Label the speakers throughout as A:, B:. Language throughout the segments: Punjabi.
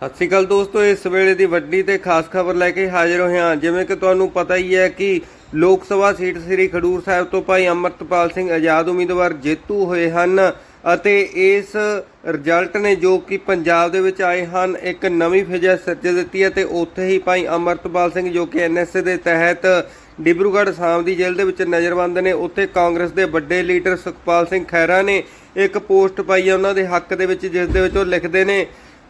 A: ਸਤਿ ਸ਼੍ਰੀ ਅਕਾਲ ਦੋਸਤੋ, ਇਸ ਵੇਲੇ ਦੀ ਵੱਡੀ ਤੇ ਖਾਸ ਖਬਰ ਲੈ ਕੇ ਹਾਜ਼ਰ ਹੋਏ ਹਾਂ। ਜਿਵੇਂ ਕਿ ਤੁਹਾਨੂੰ ਪਤਾ ਹੀ ਹੈ ਕਿ ਲੋਕ ਸਭਾ ਸੀਟ ਸ੍ਰੀ ਖਡੂਰ ਸਾਹਿਬ ਤੋਂ ਭਾਈ ਅਮਰਤਪਾਲ ਸਿੰਘ ਆਜ਼ਾਦ ਉਮੀਦਵਾਰ ਜੇਤੂ ਹੋਏ ਹਨ ਅਤੇ ਇਸ ਰਿਜ਼ਲਟ ਨੇ ਜੋ ਕਿ ਪੰਜਾਬ ਦੇ ਵਿੱਚ ਆਏ ਹਨ, ਇੱਕ ਨਵੀਂ ਫਿਜਾ ਸਿਰਜ ਦਿੱਤੀ ਹੈ ਤੇ ਉੱਥੇ ਹੀ ਭਾਈ ਅਮਰਤਪਾਲ ਸਿੰਘ ਜੋ ਕਿ ਐਨਐਸਏ ਦੇ ਤਹਿਤ ਡਿਬਰੂਗੜ੍ਹ ਸਾਮ ਦੀ ਜੇਲ੍ਹ ਦੇ ਵਿੱਚ ਨਜ਼ਰਬੰਦ ਨੇ, ਉੱਥੇ ਕਾਂਗਰਸ ਦੇ ਵੱਡੇ ਲੀਡਰ ਸੁਖਪਾਲ ਸਿੰਘ ਖਹਿਰਾ ਨੇ ਇੱਕ ਪੋਸਟ ਪਾਈ ਹੈ, ਉਹਨਾਂ ਦੇ ਹੱਕ ਦੇ ਵਿੱਚ ਜਿਸ ਦੇ ਵਿੱਚ ਉਹ ਲਿਖਦੇ ਨੇ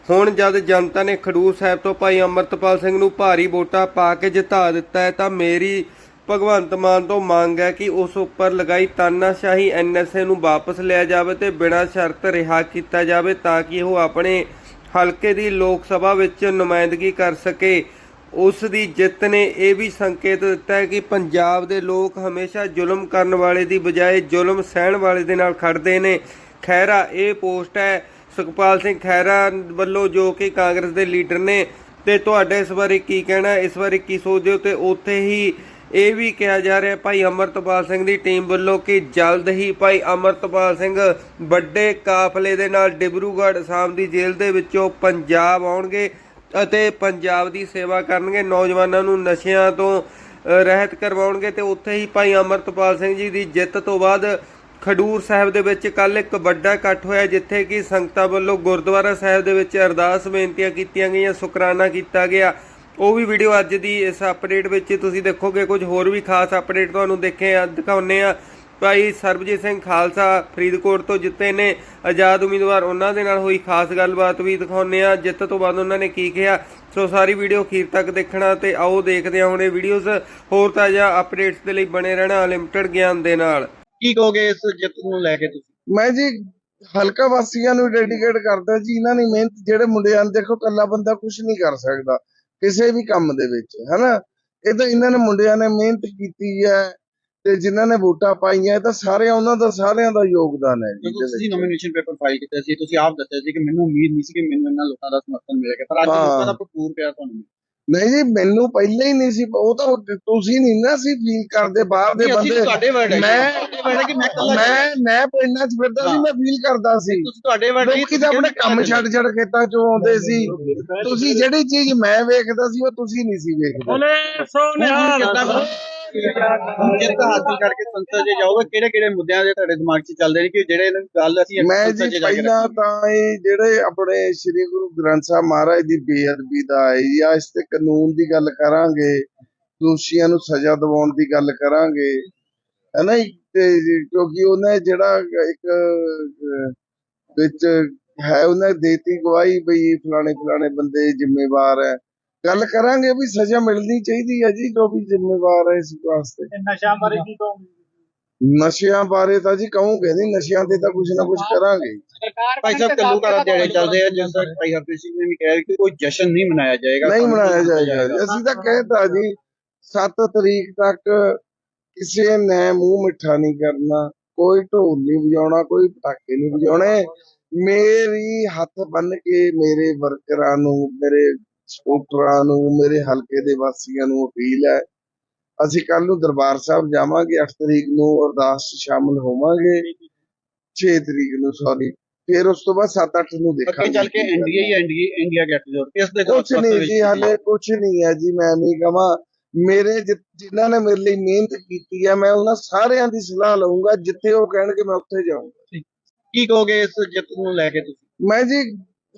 A: ਹੁਣ ਜਦ ਜਨਤਾ ਨੇ ਖਡੂਰ ਸਾਹਿਬ ਤੋਂ ਭਾਈ ਅਮਰਤਪਾਲ ਸਿੰਘ ਨੂੰ ਭਾਰੀ ਵੋਟਾਂ ਪਾ ਕੇ ਜਿਤਾ ਦਿੱਤਾ ਹੈ, ਤਾਂ ਮੇਰੀ ਭਗਵੰਤ ਮਾਨ ਤੋਂ ਮੰਗ ਹੈ ਕਿ ਉਸ ਉੱਪਰ ਲਗਾਈ ਤਾਨਾਸ਼ਾਹੀ ਐਨਐਸਏ ਨੂੰ ਵਾਪਸ ਲਿਆ ਜਾਵੇ ਤੇ ਬਿਨਾਂ ਸ਼ਰਤ ਰਿਹਾ ਕੀਤਾ ਜਾਵੇ ਤਾਂ ਕਿ ਉਹ ਆਪਣੇ ਹਲਕੇ ਦੀ ਲੋਕ ਸਭਾ ਵਿੱਚ ਨੁਮਾਇੰਦਗੀ ਕਰ ਸਕੇ। ਉਸ ਦੀ ਜਿੱਤ ਨੇ ਇਹ ਵੀ ਸੰਕੇਤ ਦਿੱਤਾ ਹੈ ਕਿ ਪੰਜਾਬ ਦੇ ਲੋਕ ਹਮੇਸ਼ਾ ਜ਼ੁਲਮ ਕਰਨ ਵਾਲੇ ਦੀ ਬਜਾਏ ਜ਼ੁਲਮ ਸਹਿਣ ਵਾਲੇ ਦੇ ਨਾਲ ਖੜਦੇ ਨੇ। ਖੈਰਾ ਇਹ ਪੋਸਟ ਹੈ ਸੁਖਪਾਲ ਸਿੰਘ ਖੈਰਾ ਵੱਲੋਂ ਜੋ ਕਿ ਕਾਂਗਰਸ ਦੇ ਲੀਡਰ ਨੇ ਤੇ ਤੁਹਾਡੇ ਇਸ ਬਾਰੇ ਕੀ ਕਹਿਣਾ, ਇਸ ਬਾਰੇ ਕੀ ਸੋਚਦੇ ਹੋ? ਤੇ ਉੱਥੇ ਹੀ ਇਹ ਵੀ ਕਿਹਾ ਜਾ ਰਿਹਾ ਭਾਈ ਅਮਰਤਪਾਲ ਸਿੰਘ ਦੀ ਟੀਮ ਵੱਲੋਂ ਕਿ ਜਲਦ ਹੀ ਭਾਈ ਅਮਰਤਪਾਲ ਸਿੰਘ ਵੱਡੇ ਕਾਫਲੇ ਦੇ ਨਾਲ ਡਿਬਰੂਗੜ੍ਹ ਅਸਾਮ ਦੀ ਜੇਲ੍ਹ ਦੇ ਵਿੱਚੋਂ ਪੰਜਾਬ ਆਉਣਗੇ ਅਤੇ ਪੰਜਾਬ ਦੀ ਸੇਵਾ ਕਰਨਗੇ, ਨੌਜਵਾਨਾਂ ਨੂੰ ਨਸ਼ਿਆਂ ਤੋਂ ਰਹਿਤ ਕਰਵਾਉਣਗੇ ਤੇ ਉੱਥੇ ਹੀ ਭਾਈ ਅਮਰਤਪਾਲ ਸਿੰਘ ਜੀ ਦੀ ਜਿੱਤ ਤੋਂ ਬਾਅਦ ਖਡੂਰ ਸਾਹਿਬ ਦੇ ਵਿੱਚ ਕੱਲ ਇੱਕ ਵੱਡਾ ਇਕੱਠ ਹੋਇਆ ਜਿੱਥੇ ਕਿ ਸੰਗਤਾਂ ਵੱਲੋਂ ਗੁਰਦੁਆਰਾ ਸਾਹਿਬ ਦੇ ਵਿੱਚ ਅਰਦਾਸ ਬੇਨਤੀਆਂ ਕੀਤੀਆਂ ਗਈਆਂ, ਸ਼ੁਕਰਾਨਾ ਕੀਤਾ ਗਿਆ। ਉਹ ਵੀ ਵੀਡੀਓ ਅੱਜ ਦੀ ਇਸ ਅਪਡੇਟ ਵਿੱਚ ਤੁਸੀਂ ਦੇਖੋਗੇ। ਕੁਝ ਹੋਰ ਵੀ ਖਾਸ ਅਪਡੇਟ ਤੁਹਾਨੂੰ ਦੇਖੇ ਆ ਦਿਖਾਉਨੇ ਆ। ਭਾਈ ਸਰਬਜੀਤ ਸਿੰਘ ਖਾਲਸਾ ਫਰੀਦਕੋਟ ਤੋਂ ਜਿੱਤੇ ਨੇ। ਆਜ਼ਾਦ ਉਮੀਦਵਾਰ ਉਹਨਾਂ ਦੇ ਨਾਲ ਹੋਈ ਖਾਸ ਗੱਲਬਾਤ ਵੀ ਦਿਖਾਉਨੇ ਆ। ਜਿੱਤ ਤੋਂ ਬਾਅਦ ਉਹਨਾਂ ਨੇ ਕੀ ਕਿਹਾ? ਸੋ ਸਾਰੀ ਵੀਡੀਓ ਅਖੀਰ ਤੱਕ ਦੇਖਣਾ ਤੇ ਆਓ ਦੇਖਦੇ ਹਾਂ ਹੁਣ ਇਹ ਵੀਡੀਓਜ਼ ਹੋਰ ਤਾਜ਼ਾ ਅਪਡੇਟਸ ਦੇ ਲਈ ਬਣੇ ਰਹਿਣਾ ਅਨਲਿਮਟਿਡ ਗਿਆਨ ਦੇ ਨਾਲ।
B: ਕੀ ਕਹੋਗੇ ਇਸ ਜਿੱਤ ਨੂੰ ਲੈ ਕੇ ਤੁਸੀਂ
C: ਮੈਂ ਜੀ ਹਲਕਾ ਵਾਸੀਆਂ ਨੂੰ ਡੈਡੀਕੇਟ ਕਰਦਾ ਜੀ ਇਹਨਾਂ ਨੇ ਮਿਹਨਤ ਜਿਹੜੇ ਮੁੰਡਿਆਂ ਨੂੰ ਦੇਖੋ ਕੱਲਾ ਬੰਦਾ ਕੁਝ ਨਹੀਂ ਕਰ ਸਕਦਾ ਕਿਸੇ ਵੀ ਕੰਮ ਦੇ ਵਿੱਚ ਹਨਾ ਇਹ ਤਾਂ ਇਹਨਾਂ ਨੇ ਮੁੰਡਿਆਂ ਨੇ ਮਿਹਨਤ ਕੀਤੀ ਹੈ ਤੇ ਜਿਨ੍ਹਾਂ ਨੇ ਵੋਟਾਂ ਪਾਈਆਂ ਇਹ ਤਾਂ ਸਾਰੇ ਉਹਨਾਂ ਦਾ ਸਾਰਿਆਂ ਦਾ ਯੋਗਦਾਨ ਹੈ ਜੀ
B: ਤੁਸੀਂ। ਨੋਮੀਨੇਸ਼ਨ ਪੇਪਰ ਫਾਈਲ ਕੀਤਾ ਸੀ ਤੁਸੀਂ ਆਪ ਦੱਸਿਆ ਸੀ ਕਿ ਮੈਨੂੰ ਉਮੀਦ ਨਹੀਂ ਸੀ ਕਿ ਮੈਨੂੰ ਇਹਨਾਂ ਲੋਕਾਂ ਦਾ ਸਮਰਥਨ ਮਿਲੇਗਾ ਪਰ ਅੱਜ। ਲੋਕਾਂ ਦਾ ਭਰਪੂਰ ਪਿਆਰ ਤੁਹਾਨੂੰ
C: ਨਹੀਂ ਜੀ ਮੈਨੂੰ ਪਹਿਲਾਂ ਹੀ ਨਹੀਂ ਸੀ ਉਹ ਤਾਂ ਤੁਸੀਂ ਨਹੀਂ ਨਾ ਸੀ ਫੀਲ ਕਰਦੇ ਬਾਹਰ ਦੇ ਬੰਦੇ।
B: ਤੁਹਾਡੇ ਵਰਡ ਹੈ
C: ਮੈਂ-
B: ਹੈ ਕਿ ਮੈਂ ਕੱਲਾ
C: ਮੈਂ ਮੈਂ ਪਿੰਡਾਂ 'ਚ ਫਿਰਦਾ ਸੀ
B: ਹਾਂ।
C: ਮੈਂ ਫੀਲ ਕਰਦਾ ਸੀ।
B: ਤੁਸੀਂ ਤੁਹਾਡੇ ਵਰਡ
C: ਲੋਕੀ ਤਾਂ ਆਪਣੇ ਕੰਮ ਛੱਡ ਛੱਡ ਖੇਤਾਂ 'ਚੋਂ ਆਉਂਦੇ ਸੀ। ਤੁਸੀਂ ਜਿਹੜੀ ਚੀਜ਼ ਮੈਂ ਵੇਖਦਾ ਸੀ ਉਹ ਤੁਸੀਂ ਨਹੀਂ ਸੀ ਵੇਖਦੇ।
B: ਜਿੱਤ ਹਾਸਲ ਕਰਕੇ ਸੰਸਦ 'ਚ ਜਾਓਗੇ? ਕਿਹੜੇ ਕਿਹੜੇ ਮੁੱਦਿਆਂ ਦੇ ਤੁਹਾਡੇ ਦਿਮਾਗ 'ਚ ਚੱਲਦੇ ਨੇ ਕਿ ਜਿਹੜੇ ਇਹਨਾਂ ਦੀ ਗੱਲ ਅਸੀਂ
C: ਮੈਂ ਜੀ ਪਹਿਲਾਂ ਤਾਂ ਇਹ ਜਿਹੜੇ ਆਪਣੇ ਸ੍ਰੀ ਗੁਰੂ ਗ੍ਰੰਥ ਸਾਹਿਬ ਮਹਾਰਾਜ ਦੀ ਬੇਅਦਬੀ ਦਾ ਹੈ ਜਾਂ ਇਸ ਤੇ ਕਾਨੂੰਨ ਦੀ ਗੱਲ ਕਰਾਂਗੇ ਦੋਸ਼ੀਆਂ ਨੂੰ ਸਜ਼ਾ ਦਿਵਾਉਣ ਦੀ ਗੱਲ ਕਰਾਂਗੇ ਹੈਨਾ ਜੀ? ਤੇ ਕਿਉਂਕਿ ਉਹਨੇ ਜਿਹੜਾ ਇੱਕ ਵਿੱਚ ਹੈ ਉਹਨੇ ਦੇਤੀ ਗਵਾਹੀ ਬਈ ਫਲਾਣੇ ਫਲਾਣੇ ਬੰਦੇ ਜ਼ਿੰਮੇਵਾਰ ਹੈ। ਗੱਲ ਕਰਾਂਗੇ ਵੀ ਸਜ਼ਾ ਮਿਲਣੀ ਚਾਹੀਦੀ ਹੈ ਜੀ ਜੋ ਵੀ ਜ਼ਿੰਮੇਵਾਰ ਹੈ ਇਸ ਵਾਸਤੇ।
D: ਨਸ਼ਾ ਬਾਰੇ ਕੀ ਕਹੋਗੇ?
C: ਨਸ਼ਿਆਂ ਬਾਰੇ ਤਾਂ ਜੀ ਕਹੂੰਗੇ ਨਹੀਂ ਨਸ਼ਿਆਂ ਤੇ ਤਾਂ ਕੁਝ ਨਾ ਕੁਝ ਕਰਾਂਗੇ।
B: ਭਾਈ ਸਾਹਿਬ ਕੱਲੂ ਘਰਾਂ ਦਿਹਾੜੇ ਚੱਲਦੇ ਆ ਜਿਸ ਤਰ੍ਹਾਂ ਭਾਈ ਹਰਪ੍ਰੀਤ ਸਿੰਘ ਨੇ ਵੀ ਕਿਹਾ ਕਿ ਕੋਈ ਜਸ਼ਨ ਨਹੀਂ ਮਨਾਇਆ ਜਾਏਗਾ
C: ਨਹੀਂ ਮਨਾਇਆ ਜਾਏਗਾ ਅਸੀਂ ਤਾਂ ਕਹਿਤਾ ਜੀ 7 ਤਰੀਕ ਤੱਕ ਕਿਸੇ ਨੇ ਮੂੰਹ ਮਿੱਠਾ ਨਹੀਂ ਕਰਨਾ ਕੋਈ ਢੋਲ ਨਹੀਂ ਵਜਾਉਣਾ ਕੋਈ ਪਟਾਕੇ ਨਹੀਂ ਵਜਾਉਣੇ। ਮੇਰੀ ਹੱਥ ਬੰਨ ਕੇ ਮੇਰੇ ਵਰਕਰਾਂ ਨੂੰ ਮੇਰੇ ਸਪੋਰਟਰਾਂ ਨੂੰ ਮੇਰੇ ਹਲਕੇ ਦੇ ਵਾਸੀਆਂ ਨੂੰ ਅਪੀਲ ਹੈ। ਅਸੀਂ ਕੱਲ ਨੂੰ ਦਰਬਾਰ ਸਾਹਿਬ ਜਾਵਾਂਗੇ 8 ਤਰੀਕ ਨੂੰ ਅਰਦਾਸ 'ਚ ਸ਼ਾਮਲ ਹੋਵਾਂਗੇ। 6 ਤਰੀਕ ਨੂੰ ਸੌਰੀ ਫਿਰ ਉਸ ਤੋਂ ਬਾਅਦ 7-8 ਨੂੰ
B: ਅੱਗੇ
C: ਦੇਖਾਂਗੇ।
B: ਚੱਲ ਕੇ ਇੰਡੀਆ ਹੀ ਇੰਡੀਆ ਇੰਡੀਆ ਗੈਟ ਜੋਰ ਇਸ ਦੇ
C: ਕੁਛ ਨਹੀਂ ਜੀ ਹਾਲੇ ਕੁਛ ਨਹੀਂ ਹੈ ਜੀ ਮੈਂ ਨਹੀਂ ਕਹਾਂ। ਮੇਰੇ ਜਿਨ੍ਹਾਂ ਨੇ ਮੇਰੇ ਲਈ ਮਿਹਨਤ ਕੀਤੀ ਹੈ ਮੈਂ ਉਹਨਾਂ ਸਾਰਿਆਂ ਦੀ ਸਲਾਹ ਲਵਾਂਗਾ ਜਿੱਥੇ ਉਹ ਕਹਿਣਗੇ ਮੈਂ ਉੱਥੇ ਜਾਊਂਗਾ।
B: ਕੀ ਕਹੋਗੇ ਇਸ ਜਿੱਤ ਨੂੰ ਲੈ ਕੇ ਤੁਸੀਂ?
C: ਮੈਂ ਜੀ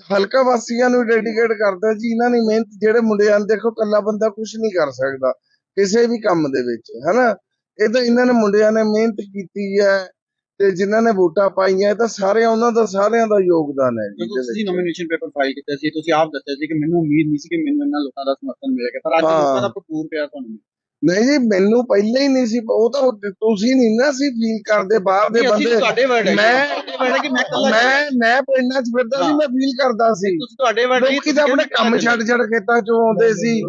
C: ਹਲਕਾ ਵਾਸੀਆਂ ਨੂੰ ਡੈਡੀਕੇਟ ਕਰਦਾ ਜੀ ਇਹਨਾਂ ਨੇ ਮਿਹਨਤ ਜਿਹੜੇ ਮੁੰਡਿਆਂ ਨੂੰ ਦੇਖੋ ਕੱਲਾ ਬੰਦਾ ਕੁਝ ਨਹੀਂ ਕਰ ਸਕਦਾ ਕਿਸੇ ਵੀ ਕੰਮ ਦੇ ਵਿੱਚ ਹਨਾ ਇਹ ਤਾਂ ਇਹਨਾਂ ਨੇ ਮੁੰਡਿਆਂ ਨੇ ਮਿਹਨਤ ਕੀਤੀ ਹੈ ਤੇ ਜਿਨ੍ਹਾਂ ਨੇ ਵੋਟਾਂ ਪਾਈਆਂ ਇਹ ਤਾਂ ਸਾਰੇ ਉਹਨਾਂ ਦਾ ਸਾਰਿਆਂ ਦਾ ਯੋਗਦਾਨ ਹੈ ਜੀ
B: ਜਦੋਂ ਤੁਸੀਂ। ਨੋਮੀਨੇਸ਼ਨ ਪੇਪਰ ਫਾਈਲ ਕੀਤਾ ਸੀ ਤੁਸੀਂ ਆਪ ਦੱਸਿਆ ਸੀ ਕਿ ਮੈਨੂੰ ਉਮੀਦ ਨਹੀਂ ਸੀ ਕਿ ਮੈਨੂੰ ਇਹਨਾਂ ਲੋਕਾਂ ਦਾ ਸਮਰਥਨ ਮਿਲੇਗਾ ਪਰ ਅੱਜ। ਲੋਕਾਂ ਦਾ ਭਰਪੂਰ ਪਿਆਰ ਤੁਹਾਨੂੰ ਮਿਲਿਆ
C: ਨਹੀਂ ਜੀ ਮੈਨੂੰ ਪਹਿਲਾਂ ਹੀ ਨਹੀਂ ਸੀ ਉਹ ਤਾਂ ਤੁਸੀਂ ਨਹੀਂ ਨਾ ਸੀ ਫੀਲ ਕਰਦੇ ਬਾਹਰ ਦੇ ਬੰਦੇ।
B: ਤੁਹਾਡੇ ਵਰਡ ਹੈ
C: ਮੈਂ-
B: ਮੈਂ
C: ਮੈਂ ਪਿੰਡਾਂ 'ਚ ਫਿਰਦਾ ਸੀ। ਮੈਂ ਫੀਲ ਕਰਦਾ ਸੀ।
B: ਤੁਸੀਂ ਤੁਹਾਡੇ ਵਰਡ
C: ਲੋਕੀ ਤਾਂ ਆਪਣੇ ਕੰਮ ਛੱਡ ਛੱਡ ਖੇਤਾਂ 'ਚੋਂ ਆਉਂਦੇ ਸੀ।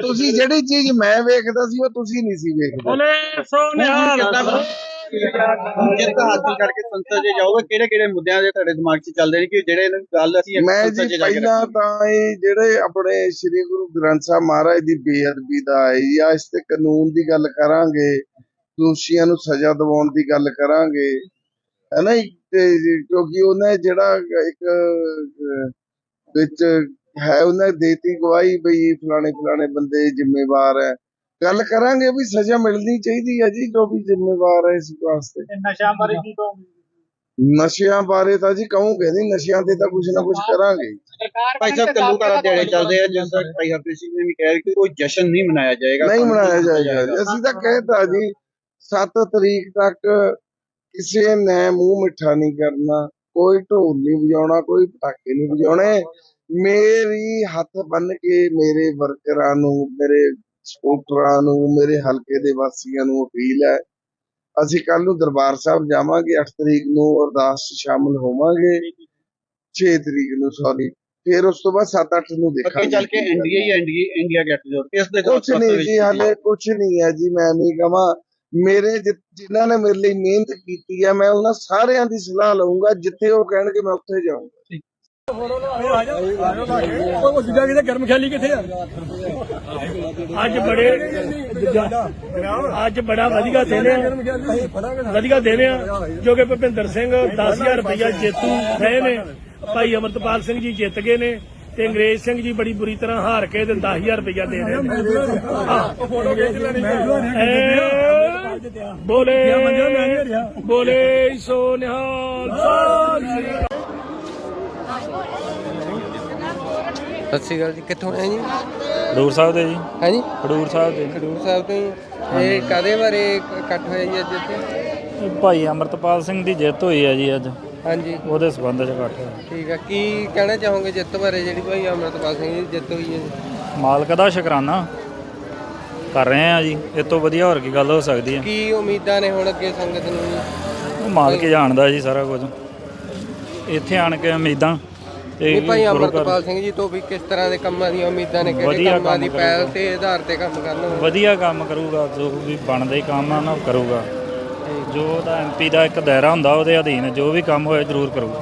C: ਤੁਸੀਂ ਜਿਹੜੀ ਚੀਜ਼ ਮੈਂ ਵੇਖਦਾ ਸੀ ਉਹ ਤੁਸੀਂ ਨਹੀਂ ਸੀ ਵੇਖਦੇ।
B: ਜਿੱਤ ਹਾਸਲ ਕਰਕੇ ਸੰਸਦ 'ਚ ਜਾਓਗੇ? ਕਿਹੜੇ ਕਿਹੜੇ ਮੁੱਦਿਆਂ ਦੇ ਤੁਹਾਡੇ ਦਿਮਾਗ 'ਚ ਚੱਲਦੇ ਨੇ ਕਿ ਜਿਹੜੇ ਗੱਲ ਅਸੀਂ
C: ਮੈਂ ਜੀ ਪਹਿਲਾਂ ਤਾਂ ਇਹ ਜਿਹੜੇ ਆਪਣੇ ਸ੍ਰੀ ਗੁਰੂ ਗ੍ਰੰਥ ਸਾਹਿਬ ਮਹਾਰਾਜ ਦੀ ਬੇਅਦਬੀ ਦਾ ਹੈ ਜਾਂ ਇਸ ਤੇ ਕਾਨੂੰਨ ਦੀ ਗੱਲ ਕਰਾਂਗੇ ਦੋਸ਼ੀਆਂ ਨੂੰ ਸਜ਼ਾ ਦਿਵਾਉਣ ਦੀ ਗੱਲ ਕਰਾਂਗੇ? ਤੇ ਜੀ ਕਿਉਂਕਿ ਉਹਨੇ ਜਿਹੜਾ ਇੱਕ ਵਿੱਚ ਹੈ ਉਹਨੇ ਦੇਤੀ ਗਵਾਹੀ ਬਈ ਫਲਾਣੇ ਫਲਾਣੇ ਬੰਦੇ ਜ਼ਿੰਮੇਵਾਰ ਹੈ। ਗੱਲ ਕਰਾਂਗੇ ਵੀ ਸਜ਼ਾ ਮਿਲਣੀ ਚਾਹੀਦੀ ਹੈ ਜੀ ਜੋ ਵੀ ਜ਼ਿੰਮੇਵਾਰ ਹੈ ਇਸ ਵਾਸਤੇ।
B: ਨਸ਼ਾ ਬਾਰੇ ਕੀ ਕਹੋਗੇ?
C: ਨਸ਼ਿਆਂ ਬਾਰੇ ਤਾਂ ਜੀ ਕਹੂੰਗੇ ਨਹੀਂ ਨਸ਼ਿਆਂ ਤੇ ਤਾਂ ਕੁਝ ਨਾ ਕੁਝ ਕਰਾਂਗੇ।
B: ਭਾਈ ਸਾਹਿਬ ਕੱਲੂ ਘਰ ਦਿਹਾੜੇ ਚੱਲਦੇ ਆ ਜਿਸ ਤਰ੍ਹਾਂ ਭਾਈ ਹਰਪ੍ਰੀਤ ਸਿੰਘ ਨੇ ਵੀ ਕਿਹਾ ਕਿ ਕੋਈ ਜਸ਼ਨ ਨਹੀਂ ਮਨਾਇਆ ਜਾਏਗਾ
C: ਨਹੀਂ ਮਨਾਇਆ ਜਾਏਗਾ। ਅਸੀਂ ਤਾਂ ਕਹਿਤਾ ਜੀ 7 ਤਰੀਕ ਤੱਕ ਕਿਸੇ ਨੇ ਮੂੰਹ ਮਿੱਠਾ ਨਹੀਂ ਕਰਨਾ ਕੋਈ ਢੋਲ ਨਹੀਂ ਵਜਾਉਣਾ ਕੋਈ ਪਟਾਕੇ ਨਹੀਂ ਵਜਾਉਣੇ। ਮੇਰੀ ਹੱਥ ਬੰਨ ਕੇ ਮੇਰੇ ਵਰਕਰਾਂ ਨੂੰ ਮੇਰੇ ਸਪੋਰਟਰਾਂ ਨੂੰ ਮੇਰੇ ਹਲਕੇ ਦੇ ਵਾਸੀਆਂ ਨੂੰ ਅਪੀਲ ਹੈ ਅਸੀਂ ਕੱਲ ਨੂੰ ਦਰਬਾਰ ਸਾਹਿਬ ਜਾਵਾਂਗੇ 8 ਤਰੀਕ ਨੂੰ ਅਰਦਾਸ 'ਚ ਸ਼ਾਮਲ ਹੋਵਾਂਗੇ 6 ਤਰੀਕ ਨੂੰ ਸੌਰੀ ਫਿਰ ਉਸ ਤੋਂ ਬਾਅਦ 7-8 ਨੂੰ ਦੇਖਾਂਗੇ।
B: ਚੱਲ ਕੇ ਇੰਡੀਆ ਗੈਟ ਜੋੜ ਇਸ ਦੇ
C: ਕੁਛ ਨਹੀਂ ਜੀ ਹਾਲੇ ਕੁਛ ਨਹੀਂ ਹੈ ਜੀ ਮੈਂ ਨਹੀਂ ਕਹਾਂ। ਮੇਰੇ ਜਿਨ੍ਹਾਂ ਨੇ ਮੇਰੇ ਲਈ ਮਿਹਨਤ ਕੀਤੀ ਹੈ ਮੈਂ ਉਹਨਾਂ ਸਾਰਿਆਂ ਦੀ ਸਲਾਹ ਲਵਾਂਗਾ ਜਿੱਥੇ ਉਹ ਕਹਿਣਗੇ ਮੈਂ ਉੱਥੇ ਜਾਊਂਗਾ।
D: ਉਹ ਦੂਜਾ ਕਿਤੇ ਗਰਮ ਖਿਆਲੀ ਕਿੱਥੇ ਆ? ਅੱਜ ਬੜੇ ਅੱਜ ਬੜਾ ਵਧੀਆ ਦਿਨ ਆ। ਵਧੀਆ ਦਿਨ ਆ ਜੋ ਕਿ ਭੁਪਿੰਦਰ ਸਿੰਘ 10000 ਰੁਪਇਆ ਜੇਤੂ ਰਹੇ ਨੇ। ਭਾਈ ਅਮਰਤਪਾਲ ਸਿੰਘ ਜੀ ਜਿੱਤ ਗਏ ਨੇ ਤੇ ਅੰਗਰੇਜ਼ ਸਿੰਘ ਜੀ ਬੜੀ ਬੁਰੀ ਤਰ੍ਹਾਂ ਹਾਰ ਕੇ ਤੇ 10000 ਰੁਪਇਆ ਦੇ ਰਹੇ ਨੇ। ਬੋਲੇ ਬੋਲੇ ਸੋ ਨਿਹਾਲ ਸ੍ਰੀ ਅਕਾਲ।
A: ਸਤਿ ਸ਼੍ਰੀ ਅਕਾਲ ਜੀ ਕਿੱਥੋਂ ਆਏ ਜੀ?
E: ਖਡੂਰ ਸਾਹਿਬ ਦੇ ਜੀ।
A: ਹੈ ਜੀ?
E: ਖਡੂਰ ਸਾਹਿਬ ਦੇ।
A: ਖਡੂਰ ਸਾਹਿਬ ਤੋਂ ਹੀ ਇਹ ਕਾਦੇ ਬਾਰੇ ਇਕੱਠ ਹੋਇਆ ਜੀ ਅੱਜ ਇੱਥੇ?
E: ਇਹ ਭਾਈ ਅਮਰਤਪਾਲ ਸਿੰਘ ਦੀ ਜਿੱਤ ਹੋਈ ਹੈ ਜੀ ਅੱਜ।
A: ਹਾਂਜੀ।
E: ਉਹਦੇ ਸਬੰਧ ਚ ਇਕੱਠ ਹੋਇਆ।
A: ਠੀਕ ਆ। ਕੀ ਕਹਿਣਾ ਚਾਹੋਗੇ ਜਿੱਤ ਬਾਰੇ ਜਿਹੜੀ ਭਾਈ ਅਮਰਤਪਾਲ ਸਿੰਘ ਦੀ ਜਿੱਤ ਹੋਈ ਹੈ ਜੀ?
E: ਮਾਲਕ ਦਾ ਸ਼ੁਕਰਾਨਾ ਕਰ ਰਹੇ ਆ ਜੀ। ਇਹ ਤੋਂ ਵਧੀਆ ਹੋਰ ਕੀ ਗੱਲ ਹੋ ਸਕਦੀ ਹੈ
A: ਕੀ ਉਮੀਦਾਂ ਨੇ ਹੁਣ ਅੱਗੇ ਸੰਗਤ ਨੂੰ
E: ਮਾਲਕ ਹੀ ਜਾਣਦਾ ਜੀ ਸਾਰਾ ਕੁਝ। ਇੱਥੇ ਆਣ ਕੇ ਉਮੀਦਾਂ ਤੇ
A: ਨਹੀਂ ਭਾਈ
E: ਗੁਰੂ ਘਰ
A: ਅਮਰਤਪਾਲ ਸਿੰਘ ਜੀ ਤੋਂ ਵੀ ਕਿਸ ਤਰ੍ਹਾਂ ਦੇ ਕੰਮਾਂ ਦੀਆਂ ਉਮੀਦਾਂ ਨੇ ਕਿਹੜੇ
E: ਵਧੀਆ
A: ਕੰਮਾਂ ਦੀ
E: ਕੰਮ
A: ਪਹਿਲ। ਤੇ ਆਧਾਰ ਤੇ ਕੰਮ ਕਰਨ
E: ਵਧੀਆ ਕੰਮ ਕਰੂਗਾ ਜੋ ਵੀ ਬਣਦੇ ਕੰਮ ਆ ਨਾ ਉਹ ਕਰੂਗਾ। ਜੋ ਉਹਦਾ ਐਮਪੀ ਦਾ ਇੱਕ ਦਾਇਰਾ ਹੁੰਦਾ ਉਹਦੇ ਅਧੀਨ ਜੋ ਵੀ ਕੰਮ ਹੋਏ ਜ਼ਰੂਰ ਕਰੂਗਾ।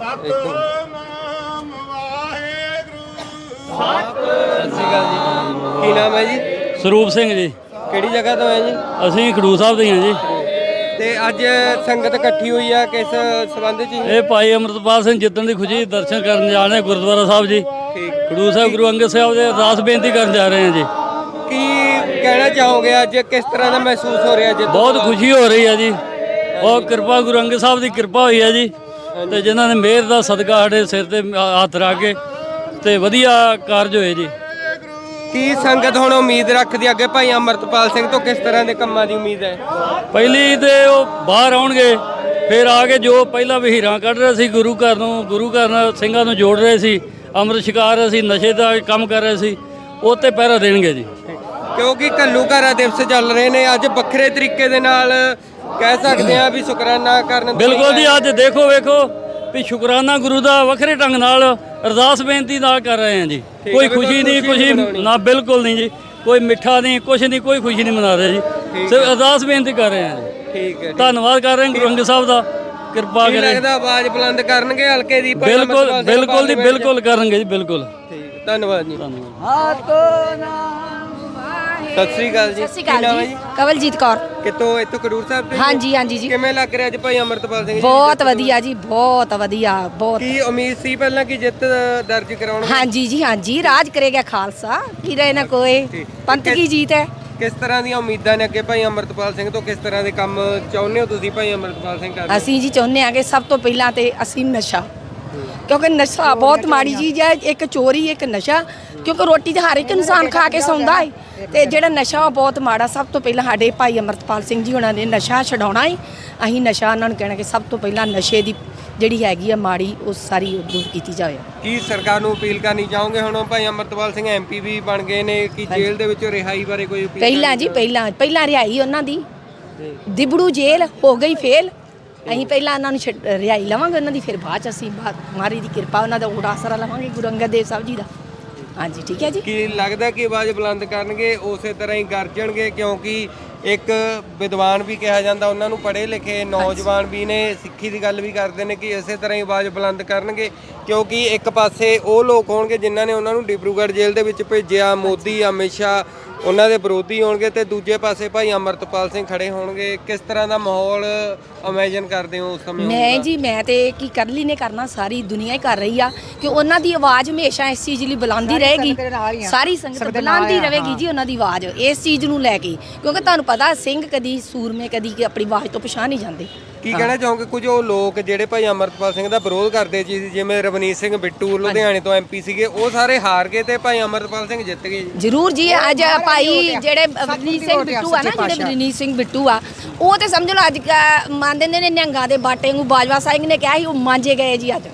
A: ਸਤਿ ਸ਼੍ਰੀ ਅਕਾਲ ਜੀ ਕੀ ਨਾਮ ਹੈ ਜੀ?
D: ਸਰੂਪ ਸਿੰਘ ਜੀ।
A: ਕਿਹੜੀ ਜਗ੍ਹਾ ਤੋਂ ਹੈ ਜੀ?
D: ਅਸੀਂ ਖਡੂਰ ਸਾਹਿਬ ਦੇ ਹਾਂ ਜੀ।
A: ਤੇ ਅੱਜ ਸੰਗਤ ਇਕੱਠੀ ਹੋਈ ਆ ਕਿਸ ਸੰਬੰਧ ਚ ਜੀ?
D: ਇਹ ਭਾਈ ਅਮਰਤਪਾਲ ਸਿੰਘ ਜਿੱਤਣ ਦੀ ਖੁਸ਼ੀ ਦਰਸ਼ਨ ਕਰਨ ਜਾ ਰਹੇ ਹਾਂ ਗੁਰਦੁਆਰਾ ਸਾਹਿਬ ਜੀ।
A: ਠੀਕ।
D: ਖਡੂਰ ਸਾਹਿਬ ਗੁਰੂ ਅੰਗਦ ਸਾਹਿਬ ਦੇ ਅਰਦਾਸ ਬੇਨਤੀ ਕਰਨ ਜਾ ਰਹੇ ਹਾਂ ਜੀ।
A: ਕੀ ਕਹਿਣਾ ਚਾਹੋਗੇ ਅੱਜ? ਕਿਸ ਤਰ੍ਹਾਂ ਦਾ ਮਹਿਸੂਸ ਹੋ ਰਿਹਾ ਜਿੱਤ
D: ਬਹੁਤ ਖੁਸ਼ੀ ਹੋ ਰਹੀ ਹੈ ਜੀ। ਬਹੁਤ ਕਿਰਪਾ ਗੁਰੂ ਅੰਗਦ ਸਾਹਿਬ ਦੀ ਕਿਰਪਾ ਹੋਈ ਹੈ ਜੀ। ਤੇ ਜਿਨ੍ਹਾਂ ਨੇ ਮਿਹਰ ਦਾ ਸਦਕਾ ਸਾਡੇ ਸਿਰ ਤੇ ਹੱਥ ਰੱਖ ਕੇ ਤੇ ਵਧੀਆ ਕਾਰਜ ਹੋਏ ਜੀ।
A: ਕੀ ਸੰਗਤ ਹੁਣ ਉਮੀਦ ਰੱਖਦੀ ਅੱਗੇ ਭਾਈ ਅਮਰਤਪਾਲ ਸਿੰਘ ਤੋਂ ਕਿਸ ਤਰ੍ਹਾਂ ਦੇ ਕੰਮਾਂ ਦੀ ਉਮੀਦ ਹੈ?
D: ਪਹਿਲੀ ਤੇ ਉਹ ਬਾਹਰ ਆਉਣਗੇ ਫਿਰ ਆ ਕੇ ਜੋ ਪਹਿਲਾਂ ਵਹੀਰਾਂ ਕੱਢ ਰਹੇ ਸੀ ਗੁਰੂ ਘਰ ਨੂੰ ਗੁਰੂ ਘਰ ਨਾਲ ਸਿੰਘਾਂ ਨੂੰ ਜੋੜ ਰਹੇ ਸੀ ਅੰਮ੍ਰਿਤ ਛਕਾ ਰਹੇ ਸੀ ਨਸ਼ੇ ਦਾ ਕੰਮ ਕਰ ਰਹੇ ਸੀ ਉਹ ਤੇ ਪਹਿਰਾ ਦੇਣਗੇ ਜੀ।
A: ਕਿਉਂਕਿ ਕੱਲੂ ਘਾਰਾ ਦਿਵਸ ਚੱਲ ਰਹੇ ਨੇ ਅੱਜ ਵੱਖਰੇ ਤਰੀਕੇ ਦੇ ਨਾਲ ਕਹਿ ਸਕਦੇ ਆ ਵੀ ਸ਼ੁਕਰਾਨਾ ਕਰਨ
D: ਬਿਲਕੁਲ ਜੀ ਅੱਜ ਦੇਖੋ ਵੇਖੋ ਵੀ ਸ਼ੁਕਰਾਨਾ ਗੁਰੂ ਦਾ ਵੱਖਰੇ ਢੰਗ ਨਾਲ ਅਰਦਾਸ ਬੇਨਤੀ ਨਾਲ ਕਰ ਰਹੇ ਹਾਂ ਜੀ। ਕੋਈ ਖੁਸ਼ੀ ਨਹੀਂ
A: ਖੁਸ਼ੀ।
D: ਨਾ ਬਿਲਕੁਲ ਨਹੀਂ ਜੀ। ਕੋਈ ਮਿੱਠਾ ਨਹੀਂ ਕੁਛ ਨਹੀਂ ਕੋਈ ਖੁਸ਼ੀ ਨਹੀਂ ਮਨਾ ਰਹੇ ਜੀ ਸਿਰਫ ਅਰਦਾਸ ਬੇਨਤੀ ਕਰ ਰਹੇ ਹਾਂ ਜੀ।
A: ਠੀਕ ਹੈ
D: ਧੰਨਵਾਦ ਕਰ ਰਹੇ ਹਾਂ ਗੁਰੂ ਅੰਗਦ ਸਾਹਿਬ ਦਾ। ਕਿਰਪਾ ਕਰੇ।
A: ਲੱਗਦਾ ਆਵਾਜ਼ ਬੁਲੰਦ ਕਰਨਗੇ ਹਲਕੇ ਦੀ
D: ਬਿਲਕੁਲ ਬਿਲਕੁਲ
A: 'ਚ?
D: ਬਿਲਕੁਲ ਕਰਨਗੇ ਜੀ ਬਿਲਕੁਲ।
A: ਠੀਕ ਧੰਨਵਾਦ ਜੀ। ਸਤਿ ਸ੍ਰੀ ਅਕਾਲ ਜੀ।
F: ਸਤਿ ਸ਼੍ਰੀ
A: ਕੀ ਨਾਮ
F: ਅਕਾਲ
A: ਹੈ
F: ਜੀ? ਕਵਲਜੀਤ ਕੌਰ।
A: ਕਿਤੋਂ ਇੱਥੋਂ ਖਡੂਰ ਸਾਹਿਬ ਤੋਂ ਜੀ?
F: ਹਾਂਜੀ ਹਾਂਜੀ ਜੀ।
A: ਕਿਵੇਂ ਲੱਗ ਰਿਹਾ ਅੱਜ ਭਾਈ ਅਮਰਤਪਾਲ ਸਿੰਘ ਜੀ
F: ਬਹੁਤ ਵਧੀਆ ਜੀ ਬਹੁਤ ਵਧੀਆ ਬਹੁਤ।
A: ਕੀ ਉਮੀਦ ਸੀ ਪਹਿਲਾਂ ਕਿ ਜਿੱਤ ਦਰਜ ਕਰਾਉਣਗੇ
F: ਹਾਂਜੀ ਜੀ ਹਾਂਜੀ। ਰਾਜ ਕਰੇਗਾ ਖਾਲਸਾ। ਕੀ ਰਹੇ ਨਾ ਕੋਈ। ਪੰਥ ਕੀ ਜੀਤ ਹੈ?
A: ਕਿਸ ਤਰ੍ਹਾਂ ਦੀਆਂ ਉਮੀਦਾਂ ਨੇ ਅੱਗੇ ਭਾਈ ਅਮਰਤਪਾਲ ਸਿੰਘ ਤੋਂ? ਕਿਸ ਤਰ੍ਹਾਂ ਦੇ ਕੰਮ ਚਾਹੁੰਦੇ ਹੋ ਤੁਸੀਂ ਭਾਈ ਅਮਰਤਪਾਲ ਸਿੰਘ ਕਰਨ
F: ਅਸੀਂ ਜੀ ਚਾਹੁੰਦੇ ਹਾਂ ਕਿ ਸਭ ਤੋਂ ਪਹਿਲਾਂ ਤੇ ਅਸੀਂ ਨਸ਼ਾ। ਕਿਉਂਕਿ ਨਸ਼ਾ ਬਹੁਤ ਮਾੜੀ ਚੀਜ਼ ਹੈ ਇੱਕ ਚੋਰੀ ਇੱਕ ਨਸ਼ਾ। ਕਿਉਂਕਿ ਰੋਟੀ ਤੇ ਹਰ ਇੱਕ ਇਨਸਾਨ ਖਾ ਕੇ ਸੌਂਦਾ ਹੈ। ਤੇ ਜਿਹੜਾ ਨਸ਼ਾ ਉਹ ਬਹੁਤ ਮਾੜਾ ਸਭ ਤੋਂ ਪਹਿਲਾਂ ਸਾਡੇ ਭਾਈ ਅਮਰਤਪਾਲ ਸਿੰਘ ਜੀ ਉਹਨਾਂ ਨੇ ਨਸ਼ਾ ਛਡਾਉਣਾ ਹੈ ਅਸੀਂ ਨਸ਼ਾ ਉਹਨਾਂ ਨੂੰ ਕਹਿਣਾ ਕਿ ਸਭ ਤੋਂ ਪਹਿਲਾਂ ਨਸ਼ੇ ਦੀ ਜਿਹੜੀ ਹੈਗੀ ਆ ਮਾੜੀ ਉਹ ਸਾਰੀ ਦੂਰ ਕੀਤੀ ਜਾਵੇ।
A: ਕੀ ਸਰਕਾਰ ਨੂੰ ਅਪੀਲ ਕਰਨੀ ਚਾਹੋਗੇ ਹੁਣ? ਭਾਈ ਅਮਰਤਪਾਲ ਸਿੰਘ ਐਮਪੀ ਵੀ ਬਣ ਗਏ ਨੇ ਕਿ ਜੇਲ੍ਹ ਦੇ ਵਿੱਚੋਂ ਰਿਹਾਈ ਬਾਰੇ ਕੋਈ ਅਪੀਲ
F: ਪਹਿਲਾਂ ਜੀ ਪਹਿਲਾਂ ਪਹਿਲਾਂ ਰਿਹਾਈ ਉਹਨਾਂ ਦੀ। ਦਿਬੜੂ ਜੇਲ੍ਹ ਹੋ ਗਈ ਫੇਲ। ਅਸੀਂ ਪਹਿਲਾਂ ਉਹਨਾਂ ਨੂੰ ਰਿਹਾਈ ਲਵਾਂਗੇ ਉਹਨਾਂ ਦੀ ਫਿਰ ਬਾਅਦ ਚ ਅਸੀਂ ਮਾਰੀ ਦੀ ਕਿਰਪਾ ਉਹਨਾਂ ਦਾ ਆਸਰਾ ਲਵਾਂਗੇ ਗੁਰੂ ਅੰਗਦ ਦੇਵ ਸਾਹਿਬ ਜੀ ਦਾ। ਹਾਂਜੀ, ਠੀਕ ਹੈ ਜੀ।
A: ਕੀ ਲੱਗਦਾ ਕਿ ਆਵਾਜ਼ ਬੁਲੰਦ ਕਰਨਗੇ? ਉਸੇ ਤਰ੍ਹਾਂ ਹੀ ਗਰਜਣਗੇ ਕਿਉਂਕਿ ਇੱਕ ਵਿਦਵਾਨ ਵੀ ਕਿਹਾ ਜਾਂਦਾ, ਉਹਨਾਂ ਨੂੰ ਪੜ੍ਹੇ ਲਿਖੇ ਨੌਜਵਾਨ ਵੀ ਨੇ, ਸਿੱਖੀ ਦੀ ਗੱਲ ਵੀ ਕਰਦੇ ਨੇ ਕਿ ਇਸੇ ਤਰ੍ਹਾਂ ਹੀ ਆਵਾਜ਼ ਬੁਲੰਦ ਕਰਨਗੇ, ਕਿਉਂਕਿ ਇੱਕ ਪਾਸੇ ਉਹ ਲੋਕ ਹੋਣਗੇ ਜਿਨ੍ਹਾਂ ਨੇ ਉਹਨਾਂ ਨੂੰ ਡਿਬਰੂਗੜ੍ਹ ਜੇਲ੍ਹ ਦੇ ਵਿੱਚ ਭੇਜਿਆ, ਮੋਦੀ, ਅਮਿਤ ਸ਼ਾਹ ਉਹਨਾਂ ਦੇ ਵਿਰੋਧੀ ਹੋਣਗੇ ਤੇ ਦੂਜੇ ਪਾਸੇ ਭਾਈ ਅਮਰਤਪਾਲ ਸਿੰਘ ਖੜੇ ਹੋਣਗੇ। ਕਿਸ ਤਰ੍ਹਾਂ ਦਾ ਮਾਹੌਲ ਇਮੇਜਿਨ ਕਰਦੇ ਹੋ ਉਸ ਸਮੇਂ
F: ਮੈਂ? ਜੀ ਮੈਂ ਤੇ ਕੀ ਕਰਲੀ ਨੇ ਕਰਨਾ ਸਾਰੀ ਦੁਨੀਆ ਹੀ ਕਰ ਰਹੀ ਆ। ਕਿ ਉਹਨਾਂ ਦੀ ਆਵਾਜ਼ ਹਮੇਸ਼ਾ ਇਸ ਚੀਜ਼ ਲਈ ਬੁਲੰਦੀ ਰਹੇਗੀ। ਸਾਰੀ ਸੰਗਤ ਬੁਲੰਦੀ ਰਹੇਗੀ ਜੀ ਉਹਨਾਂ ਦੀ ਆਵਾਜ਼ ਇਸ ਚੀਜ਼ ਨੂੰ ਲੈ ਕੇ। ਕਿਉਂਕਿ ਤੁਹਾਨੂੰ ਪਤਾ ਸਿੰਘ ਕਦੀ ਸੂਰਮੇ ਕਦੀ ਆਪਣੀ ਆਵਾਜ਼ ਤੋਂ ਪਛਾਣ ਨਹੀਂ ਜਾਂਦੇ।
A: ਕੀ ਕਹਿਣਾ ਚਾਹੋਗੇ? ਕੁਝ ਉਹ ਲੋਕ ਜਿਹੜੇ ਭਾਈ ਅਮਰਤਪਾਲ ਸਿੰਘ ਦਾ ਵਿਰੋਧ ਕਰਦੇ ਸੀ ਜਿਵੇਂ ਰਵਨੀਤ ਸਿੰਘ ਬਿੱਟੂ ਲੁਧਿਆਣੇ ਤੋਂ ਐਮਪੀ ਸੀਗੇ ਉਹ ਸਾਰੇ ਹਾਰ ਗਏ ਤੇ ਭਾਈ ਅਮਰਤਪਾਲ ਸਿੰਘ ਜਿੱਤ ਗਏ ਜੀ।
F: ਜ਼ਰੂਰ ਜੀ ਅੱਜ ਭਾਈ ਜਿਹੜੇ ਰਣਜੀਤ ਸਿੰਘ ਬਿੱਟੂ ਆ ਨਾ ਜਿਹੜੇ ਰਣਜੀਤ ਸਿੰਘ ਬਿੱਟੂ ਆ ਉਹ ਤੇ ਸਮਝ ਲਓ ਅੱਜ ਕ- ਮੰਨਦੇ ਨੇ ਨਿਹੰਗਾਂ ਦੇ ਬਾਟੇ ਨੂੰ ਬਾਜਵਾ ਸਿੰਘ ਨੇ ਕਿਹਾ ਸੀ ਉਹ ਮਾਂਜੇ ਗਏ ਜੀ ਅੱਜ।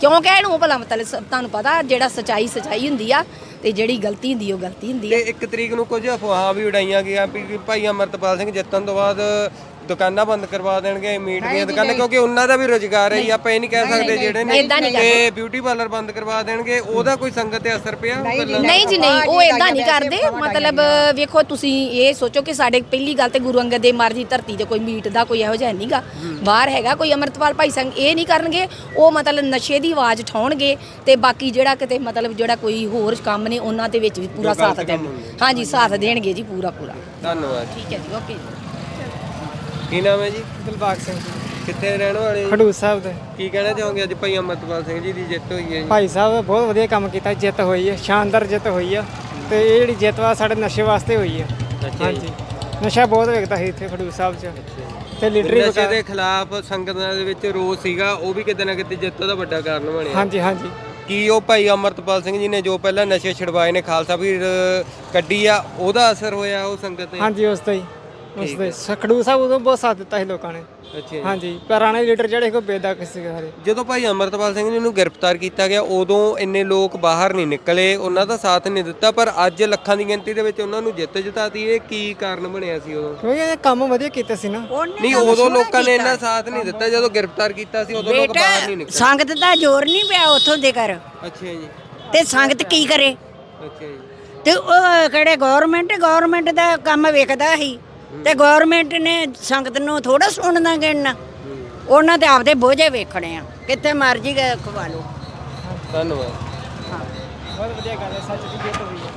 F: ਕਿਉਂ ਕਹਿਣ ਨੂੰ ਭਲਾ ਮਤਲਬ ਤੁਹਾਨੂੰ ਪਤਾ ਜਿਹੜਾ ਸਚਾਈ ਸਚਾਈ ਹੁੰਦੀ ਆ ਤੇ ਜਿਹੜੀ ਗਲਤੀ ਹੁੰਦੀ ਉਹ ਗਲਤੀ ਹੁੰਦੀ
A: ਤੇ
F: ਆ
A: ਇੱਕ ਤਰੀਕ ਨੂੰ ਕੁਝ ਅਫਵਾਹਾਂ ਵੀ ਉਡਾਈਆਂ ਗਈਆਂ ਵੀ ਭਾਈ ਅਮਰਤਪਾਲ ਸਿੰਘ ਜਿੱਤਣ ਤੋਂ ਬਾਅਦ ਦੁਕਾਨਾਂ ਬੰਦ ਕਰਵਾ ਦੇਣਗੇ ਮੀਟ ਦੀਆਂ ਦੁਕਾਨਾਂ ਕਿਉਂਕਿ ਉਹਨਾਂ ਦਾ ਵੀ ਰੋਜ਼ਗਾਰ ਹੈ ਜੀ ਆਪਾਂ ਇਹ ਨਹੀਂ ਕਹਿ ਸਕਦੇ ਜਿਹੜੇ ਨੇ ਤੇ ਬਿਊਟੀ ਪਾਰਲਰ ਬੰਦ ਕਰਵਾ ਦੇਣਗੇ ਉਹਦਾ ਕੋਈ ਸੰਗਤ ਤੇ ਅਸਰ ਪਿਆ?
F: ਨਹੀਂ ਜੀ ਨਹੀਂ ਉਹ ਇਦਾਂ ਨਹੀਂ ਕਰਦੇ। ਮਤਲਬ ਵੇਖੋ ਤੁਸੀਂ ਇਹ ਸੋਚੋ ਕਿ ਸਾਡੇ ਪਹਿਲੀ ਗੱਲ ਤੇ ਗੁਰੂ ਅੰਗਦ ਦੇਵ ਮਹਾਰਾਜ ਦੀ ਧਰਤੀ ਤੇ ਕੋਈ ਮੀਟ ਦਾ ਕੋਈ ਇਹੋ ਜਿਹਾ ਨਹੀਂਗਾ ਬਾਹਰ ਹੈਗਾ ਕੋਈ ਅਮਰਤਪਾਲ ਭਾਈ ਸਿੰਘ ਇਹ ਨਹੀਂ ਕਰਨਗੇ ਉਹ ਮਤਲਬ ਨਸ਼ੇ ਦੀ ਆਵਾਜ਼ ਉਠਾਉਣਗੇ ਤੇ ਬਾਕੀ ਜਿਹੜਾ ਕਿਤੇ ਮਤਲਬ ਜਿਹੜਾ ਕੋਈ ਹੋਰ ਕੰਮ ਨੇ ਉਹਨਾਂ ਦੇ ਵਿੱਚ ਵੀ ਪੂਰਾ ਸਾਥ ਦੇਣਗੇ। ਹਾਂਜੀ ਸਾਥ ਦੇਣਗੇ ਜੀ ਪੂਰਾ ਪੂਰਾ
A: ਧੰਨਵਾਦ।
F: ਠੀਕ ਹੈ ਜੀ ਓਕੇ
A: ਕੀ ਨਾਮ ਹੈ ਜੀ?
G: ਦਿਲਬਾਗ ਸਿੰਘ।
A: ਕਿੱਥੇ ਰਹਿਣ ਵਾਲੇ ਜੀ?
G: ਖਡੂਰ ਸਾਹਿਬ ਦੇ।
A: ਕੀ ਕਹਿਣਾ ਚਾਹੋਗੇ? ਅੱਜ ਭਾਈ ਅਮਰਤਪਾਲ ਸਿੰਘ ਜੀ ਦੀ ਜਿੱਤ ਹੋਈ ਹੈ ਜੀ।
G: ਭਾਈ ਸਾਹਿਬ ਬਹੁਤ ਵਧੀਆ ਕੰਮ ਕੀਤਾ ਜਿੱਤ ਹੋਈ ਹੈ ਸ਼ਾਨਦਾਰ ਜਿੱਤ ਹੋਈ ਹੈ ਤੇ ਇਹ ਜਿਹੜੀ ਜਿੱਤ ਵਾ ਸਾਡੇ ਨਸ਼ੇ ਵਾਸਤੇ ਹੋਈ
A: ਅੱਛਾ ਜੀ।
G: ਹਾਂਜੀ। ਨਸ਼ਾ ਬਹੁਤ ਵਿਕਦਾ ਸੀ ਇੱਥੇ ਖਡੂਰ ਸਾਹਿਬ 'ਚ। ਤੇ ਲੀਡਰੀ
A: ਨਸ਼ੇ ਦੇ ਖਿਲਾਫ ਸੰਗਤਾਂ ਦੇ ਵਿੱਚ ਰੋਸ ਸੀਗਾ ਉਹ ਵੀ ਕਿਤੇ ਨਾ ਕਿਤੇ ਜਿੱਤ ਦਾ ਵੱਡਾ ਕਾਰਨ ਬਣਿਆ।
G: ਹਾਂਜੀ ਹਾਂਜੀ।
A: ਕੀ ਉਹ ਭਾਈ ਅਮਰਤਪਾਲ ਸਿੰਘ ਜੀ ਨੇ ਜੋ ਪਹਿਲਾਂ ਨਸ਼ੇ ਛਡਵਾਏ ਨੇ ਖਾਲਸਾ ਵੀਰ ਕੱਢੀ ਆ ਉਹਦਾ ਅਸਰ ਹੋਇਆ ਉਹ ਸੰਗਤ ਤੇ?
G: ਹਾਂਜੀ ਉਸ ਤੋਂ ਹੀ। ਉਸ ਤੋਂ ਹੀ। ਸ- ਖਡੂਰ ਸਾਹਿਬ ਉਦੋਂ ਬਹੁਤ ਸਾਥ ਦਿੱਤਾ ਸੀ ਲੋਕਾਂ ਨੇ।
A: ਅੱਛਾ ਜੀ।
G: ਹਾਂਜੀ ਪੁਰਾਣੇ ਲੀਡਰ ਜਿਹੜੇ ਕੋਈ ਬੇਦਾ ਕਿਸੇ ਸਾਰੇ।
A: ਜਦੋਂ ਭਾਈ ਅਮਰਤਪਾਲ ਸਿੰਘ ਜੀ ਨੂੰ ਗ੍ਰਿਫਤਾਰ ਕੀਤਾ ਗਿਆ ਉਦੋਂ ਇੰਨੇ ਲੋਕ ਬਾਹਰ ਨਹੀਂ ਨਿਕਲੇ ਉਹਨਾਂ ਦਾ ਸਾਥ ਨਹੀਂ ਦਿੱਤਾ ਪਰ ਅੱਜ ਲੱਖਾਂ ਦੀ ਗਿਣਤੀ ਦੇ ਵਿੱਚ ਉਹਨਾਂ ਨੂੰ ਜਿੱਤ ਜਿਤਾਤੀ ਇਹ ਕੀ ਕਾਰਨ ਬਣਿਆ ਸੀ ਉਦੋਂ?
G: ਕਿਉਂਕਿ ਇਹ ਕੰਮ ਵਧੀਆ ਕੀਤੇ ਸੀ ਨਾ।
A: ਨਹੀਂ ਉਦੋਂ ਲੋਕਾਂ ਨੇ ਇੰਨਾ ਸਾਥ ਨਹੀਂ ਦਿੱਤਾ ਜਦੋਂ ਗ੍ਰਿਫਤਾਰ ਕੀਤਾ ਸੀ ਉਦੋਂ ਲੋਕ ਬਾਹਰ ਨਹੀਂ ਨਿਕਲੇ।
H: ਸੰਗਤ ਦਾ ਜ਼ੋਰ ਨਹੀਂ ਪਿਆ ਉੱਥੋਂ ਦੇ ਕਰ
A: ਅੱਛਾ ਜੀ।
H: ਤੇ ਸੰਗਤ ਕੀ ਕਰੇ?
A: ਅੱਛਾ ਜੀ।
H: ਤੇ ਉਹ ਕਿਹੜੇ ਗਵਰਨਮੈਂਟ ਗਵਰਨਮੈਂਟ ਦਾ ਕੰਮ ਵੇਖਦਾ ਸੀ। ਤੇ ਗਵਰਨਮੈਂਟ ਨੇ ਸੰਗਤ ਨੂੰ ਥੋੜਾ ਸੁਣਨਾ ਗਿਣਨਾ। ਉਹਨਾਂ ਤੇ ਆਪਦੇ ਬੋਝੇ ਵੇਖਣੇ ਆ ਕਿੱਥੇ ਮਰਜ਼ੀ ਖਵਾ ਲਓ।
A: ਧੰਨਵਾਦ।
G: ਬਹੁਤ ਵਧੀਆ ਗੱਲ ਹੈ ਸੱਚ ਦੀ ਜਿੱਤ ਹੋਈ ਹੈ।